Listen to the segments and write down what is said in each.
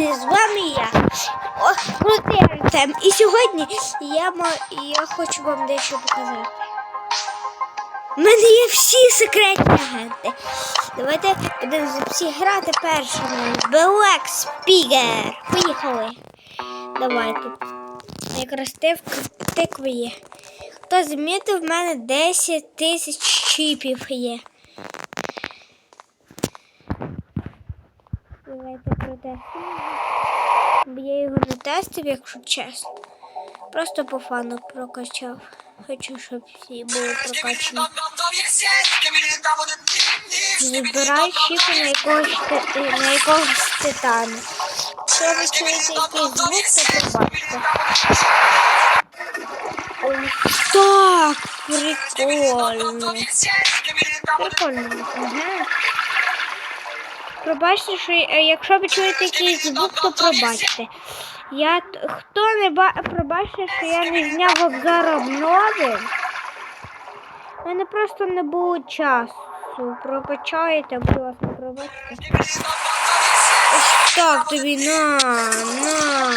друзі, з вами я. Артем. І сьогодні я, я хочу вам дещо показати. У мене є всі секретні агенти. Давайте будемо всі грати першими. Белек Спігер. Поїхали. Давайте. Якраз тик- тикви є. Хто замітив, в мене 10 тисяч чіпів є. Давайте протестимо. Бо я його не тестив, якщо чесно. Просто по фану прокачав. Хочу, щоб всі були прокачані. Вибирай чіпи на якогось, на якогось титана. Якщо ви чуєте якийсь звук, то побачите. Так, прикольно. Прикольно. Ага. Пробачте, що е, якщо ви чуєте якийсь звук, то пробачте. Я хто не ба... пробачте, що я не зняв обзор обнови. У мене просто не було часу. Прокачаєте, будь ласка, пробачте. Ось так тобі на, на.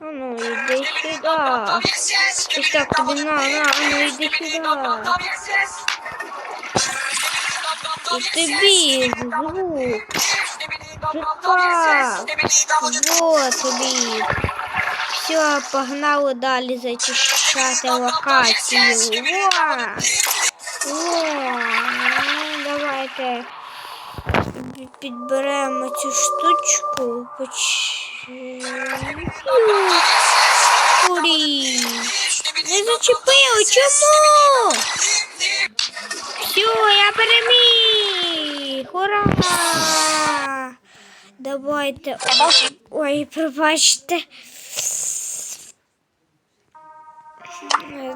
А ну, іди сюди. Ось так тобі на, на, а ну іди сюди. І тобі звук. Вот тобі. Все, погнали далі зачищати локацію. Во! Во! Ну, давайте підберемо цю штучку. Курі. Не зачепили, чому? Все, я переміг! Ура! Давайте. Ой, пробачте.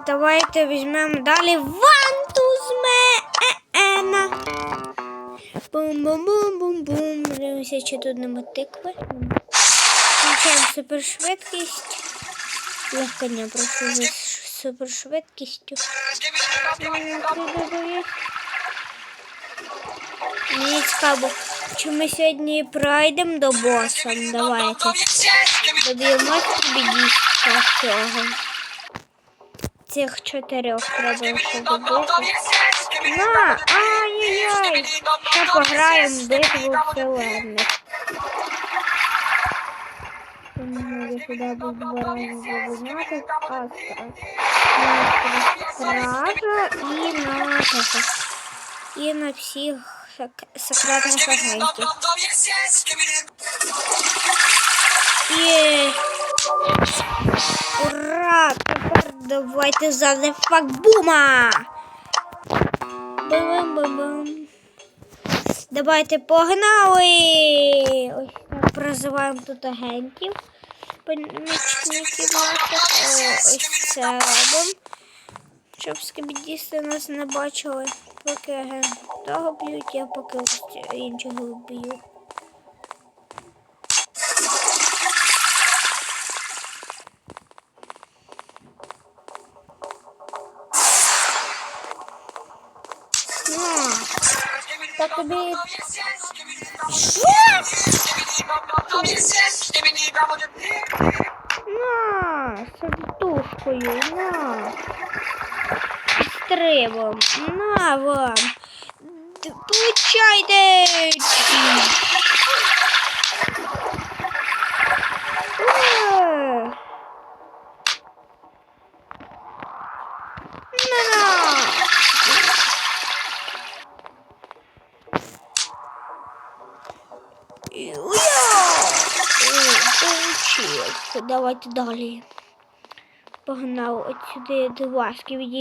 Давайте візьмемо далі вантузме ена. Бум-бум-бум-бум-бум. Дивимося, чи тут нема тикви. Включаємо супершвидкість. Легкання просто з супершвидкістю. Мені цікаво, чи ми сьогодні пройдемо до боса. Давайте. Доб'ємося бідістка цього. Цих чотирьох треба ще. На! Ай-яй-яй! Ще пограємо битву вселенних. Може сюди буду два рази забігати. А, так. Стража і на. І на всіх сек- секретних. Є. Ура! Тепер давайте за факбума! Бум-бум-бум. Давайте погнали! Ось так прозиваємо тут агентів. Помічників наших. Ось це робимо. Щоб скібідісти нас не бачили. Поки того б'ють, я поки іншого вб'ю. Так тобі На, садтушкою, на. Стрибом, на вам. Д- Получайте. Е. На-на. Уя! О, Получилось. Давайте далі. Погнав от сюди до ласки. І...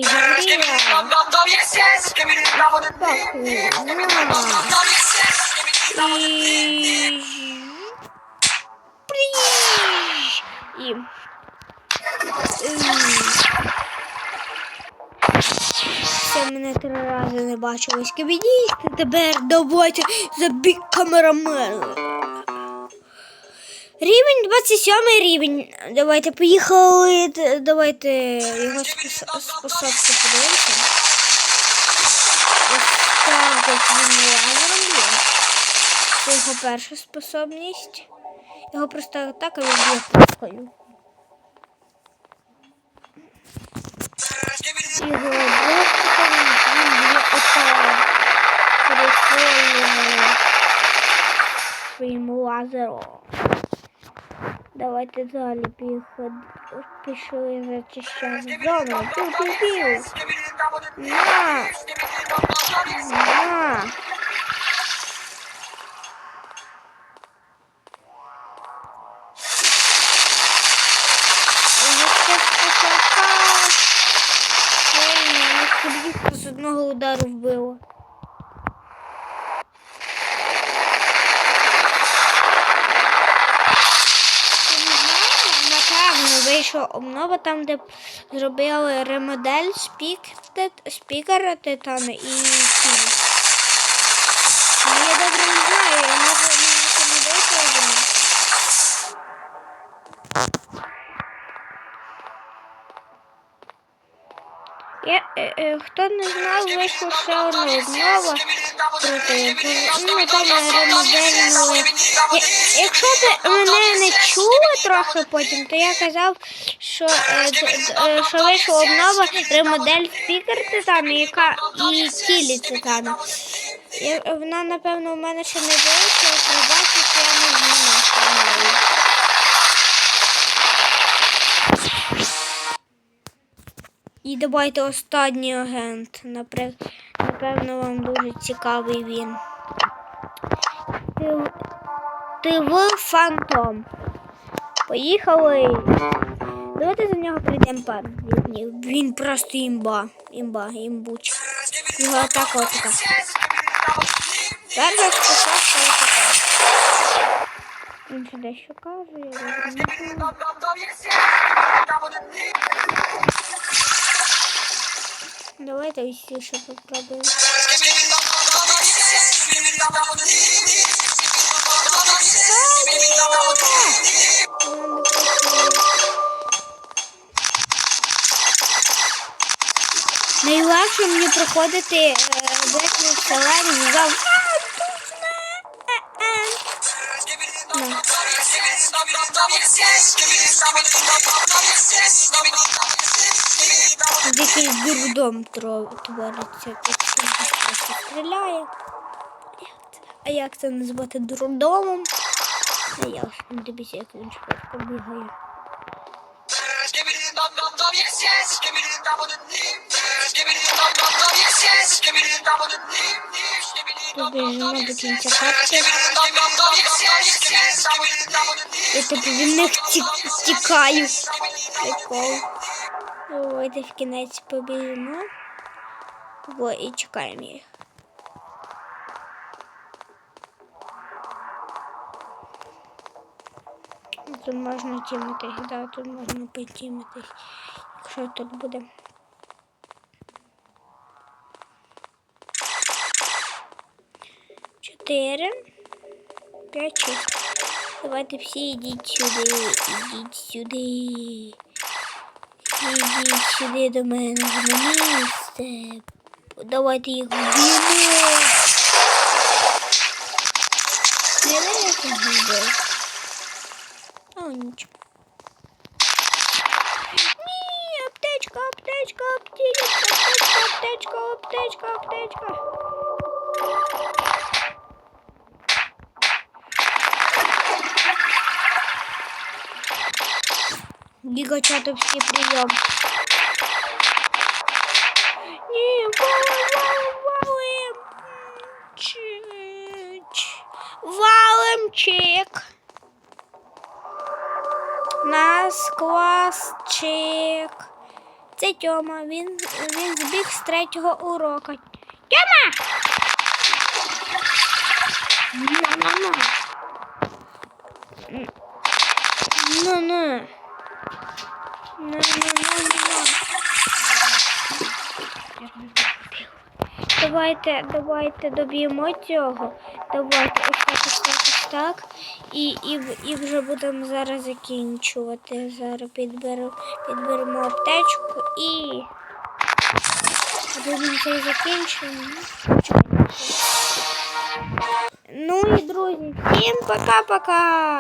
І... Це мене три рази не бачилось. Кабіністи тепер давайте забіг камерамен. Рівень 27 рівень. Давайте поїхали. Давайте його спос- способки подивимося. Ось так от він б'є. Це його перша способність. Його просто атака б'є пушкою. Його блоком він б'є отак. Прикольно. Своїм лазером. Давайте далі піход. Пішли зачищати зону. Пів-пів-пів. На! На! Одного удару вбило. Вийшла обнова там, де зробили ремодель спік, спікера Титана і Київ. Ну, я добре не знаю, я можу не цьому вийшло. Я, е, е, хто не знав, вийшла ще одна обнова Якщо ви мене не чули трохи потім, то я казав, що, е, е, що вийшла обнова ремодель спікер Титана, яка і тілі Титана. Я, вона, напевно, у мене ще не вийшла, пробачить, я не знаю. І давайте останній агент. Напри- Напевно, вам дуже цікавий він. Ти, ти фантом. Поїхали. Давайте за нього прийдемо днів. Він просто імба. Імба, імбуч. Його атака отака. Перша способка отака. Він ще дещо каже, я. Давайте усі ще попробуємо. Вона не працює. Найлегше мені проходити битву вселені за дурдом тро- твориться, якщо просто стріляє. А як це назвати дурдомом? А я ж не дивіться, як він швидко бігає. Побіжимо до кінця картки. Я типу від них ті- тікаю. Прикол. Давайте в кінець побіжимо. Во, і чекаємо їх. Тут можна тімитись, да, тут можна потімитись, якщо тут буде. Чотири, п'ять, шість. Давайте всі йдіть сюди, ідіть сюди. Ідіть сюди до мене на місце. Давайте їх вб'ємо. Не їх вбив. О, нічого. Ні, аптечка, аптечка, аптечка, аптечка, аптечка, аптечка, аптечка. Гигачатовский прием. Не, валим, валим, чик, валим, чик. Нас клас чик. Це Тьома. Він, він збіг з третього урока. Тьома! Ну-ну-ну. Ну-ну. Давайте, давайте доб'ємо цього. Давайте ось так, ось так, ось так. І, і, і вже будемо зараз закінчувати. Зараз підберу, підберемо аптечку і. Будемо це закінчимо. Ну і друзі, всім пока-пока!